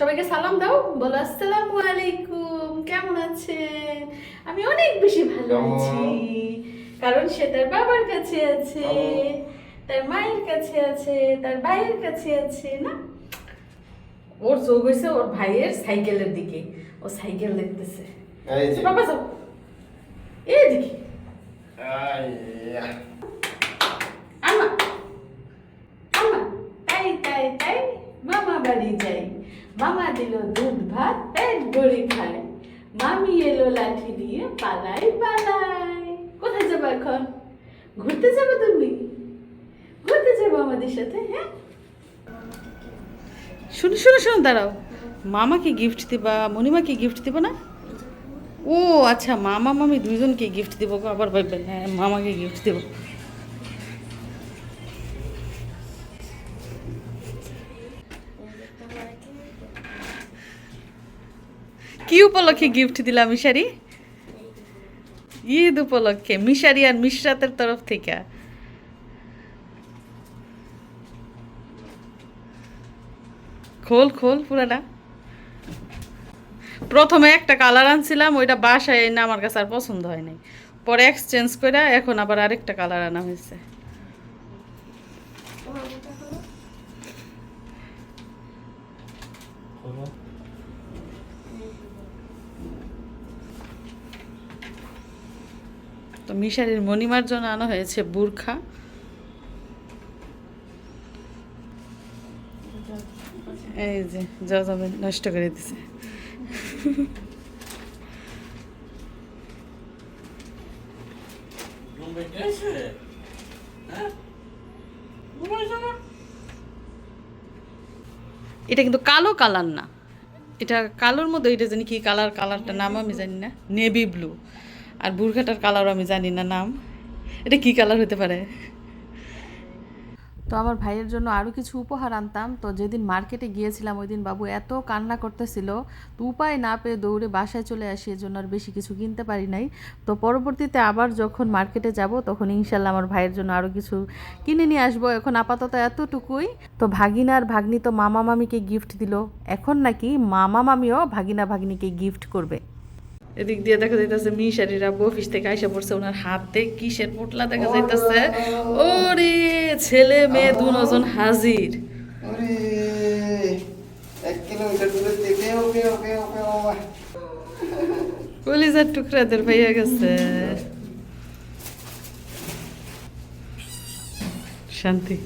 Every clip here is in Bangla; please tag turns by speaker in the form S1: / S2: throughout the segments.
S1: সবাইকে সালাম দাও বলো আসসালামু আলাইকুম কেমন আছেন? আমি অনেক বেশি ভালো আছি। কারণ সে তার বাবার কাছে আছে তার মায়ের কাছে আছে তার ভাইয়ের কাছে আছে না? ওর চোখ হয়েছে ওর ভাইয়ের সাইকেলের দিকে। ও সাইকেল দেখতেছে। বাবা যাও। এই দিকে
S2: আইয়া।
S1: আমা আমা তাই তাই তাই মামা বাড়ি যাই। মামা দিল দুধ, ভাত পেট ভরে খায়। মামি এলো লাঠি দিয়ে পালাই পালাই। কোথায় যাব এখন? ঘুরতে যাব তুমি? ঘুরতে যাব আমাদের সাথে হ্যাঁ? শুনো শুনো শুনো, দাঁড়াও। মামাকে গিফট দিবা মণিমাকে গিফট দিবা না? ও আচ্ছা মামা, মামি দুইজনকে গিফট দিব আবার ভাববেন হ্যাঁ মামাকে গিফট দিব। কি উপলক্ষে গিফট দিলাম মিশারি? ঈদ উপলক্ষে, মিশারি আর মিশরাতের তরফ থেকে। খোল খোল পুরাটা। প্রথমে একটা কালার আনছিলাম, ওইটা বাসায় এনে আমার কাছে আর পছন্দ হয় নাই। পরে এক্সচেঞ্জ করে এখন আবার আরেকটা কালার আনা হয়েছে তো মিশারির মণিমার জন্য আনা হয়েছে বুরখা। এই যে যা যাবে নষ্ট করে দিছে। এটা কিন্তু কালো কালার না। এটা কালোর মধ্যে এটা জানি কি কালার কালারটার নাম আমি জানি না। Navy blue. আর বুরখাটার কালারও আমি জানি না নাম। এটা কি কালার হতে পারে? তো আমার ভাইয়ের জন্য আরও কিছু উপহার আনতাম। তো যেদিন মার্কেটে গিয়েছিলাম ওই দিন বাবু এত কান্না করতেছিল। তো উপায় না পেয়ে দৌড়ে বাসায় চলে আসি, এজন্য আর বেশি কিছু কিনতে পারি নাই। তো পরবর্তীতে আবার যখন মার্কেটে যাব, তখন ইনশাল্লাহ আমার ভাইয়ের জন্য আরও কিছু কিনে নিয়ে আসব। এখন আপাতত এতটুকুই। তো ভাগিনা আর ভাগ্নি তো মামা মামিকে গিফট দিল। এখন নাকি মামা মামিও ভাগিনা ভাগ্নিকে গিফট করবে। এদিক দিয়ে দেখা যাইতেছে মিশারিরা অফিস থেকে আইসা পড়ছে ওনার হাতে কিসের পোটলা দেখা যাইতেছে? ওরে ছেলে মেয়ে দুজন হাজির।
S2: ওকে ওকে বাবা।
S1: কলিজার টুকরাদের ভাইয়া গেছে। শান্তি।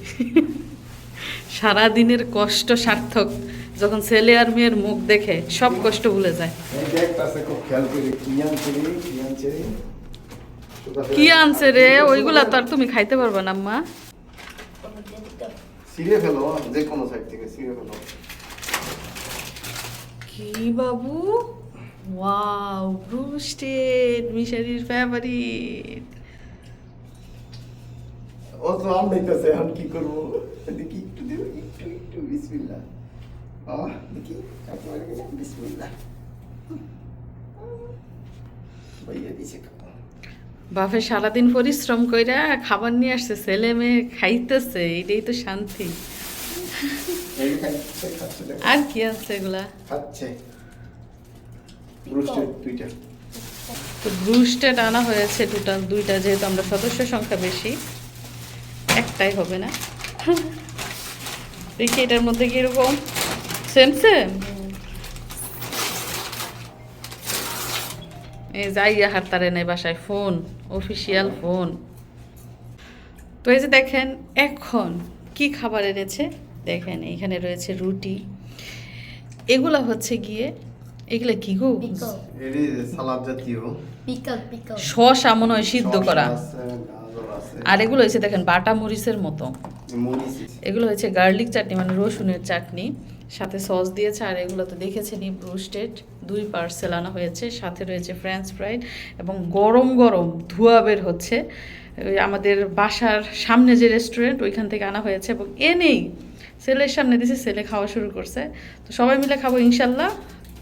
S1: সারা দিনের কষ্ট সার্থক। যখন ছেলে আর মেয়ের মুখ দেখে সব কষ্ট ভুলে যায়।
S2: কি আনছে রে,
S1: ওইগুলা তো আর তুমি খাইতে পারবে না আম্মা।
S2: ছিঁড়ে ফেলো যে কোনো সাইড থেকে ছিঁড়ে ফেলো।
S1: কি বাবু? ওয়াও ব্রুস্টেড মিশারির ফেভারিট
S2: ও তো আম দেখতেছে এখন কি করব? দেখি একটু দিব একটু একটু বিসমিল্লাহ। আহ দেখি একেবারে গেলে বিসমিল্লাহ ভাইয়া দিছে
S1: বাপে সারাদিন পরিশ্রম কইরা খাবার নিয়ে আসছে ছেলে মেয়ে খাইতেছে এটাই তো শান্তি। আর কি আছে এগুলা?
S2: খাচ্ছে।
S1: তো ব্রুস্টেড আনা হয়েছে টোটাল দুইটা যেহেতু আমরা সদস্য সংখ্যা বেশি একটাই হবে না। দেখি এটার মধ্যে কীরকম সেম সেম এই যাই হার তারে নেই বাসায় ফোন অফিসিয়াল ফোন। তো এই যে দেখেন এখন কি খাবার এনেছে? দেখেন এখানে রয়েছে রুটি। এগুলা হচ্ছে গিয়ে এগুলা কি গো? শসা মনে হয় সিদ্ধ করা। আর এগুলো হয়েছে দেখেন বাটা মরিচের মতো। এগুলো হচ্ছে গার্লিক চাটনি মানে রসুনের চাটনি। সাথে সস দিয়েছে আর এগুলো তো দেখেছেনই ব্রুস্টেড দুই পার্সেল আনা হয়েছে। সাথে রয়েছে ফ্রেঞ্চ ফ্রাইড এবং গরম গরম ধোয়া বের হচ্ছে। আমাদের বাসার সামনে যে রেস্টুরেন্ট ওইখান থেকে আনা হয়েছে এবং এনেই ছেলের সামনে দিয়েছে ছেলে খাওয়া শুরু করছে। তো সবাই মিলে খাব ইনশাল্লাহ।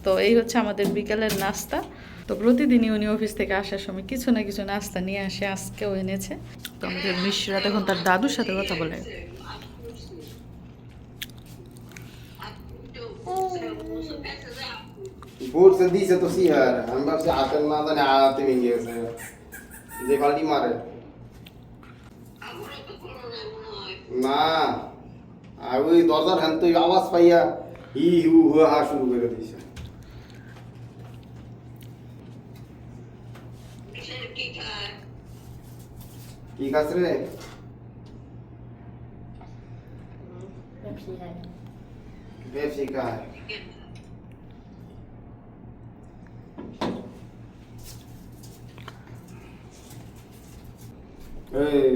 S1: তো এই হচ্ছে আমাদের বিকেলের নাস্তা। তো প্রতিদিনই উনি অফিস থেকে আসার সময় কিছু না কিছু নাস্তা নিয়ে আসে, আজকেও এনেছে। তো আমাদের মিশ্রা, তখন তার দাদুর সাথে কথা বলে।
S2: বুটস দিছে তো সিহার আমি ভাবছি হাতের না জানি হাতে ভেঙে গেছে যে পাল্টি মারে না আর ওই দরজার হ্যান তো আওয়াজ পাইয়া হি হু হু হা শুরু করে দিয়েছে কি কাজ রে পেপসি খায় এই যে এই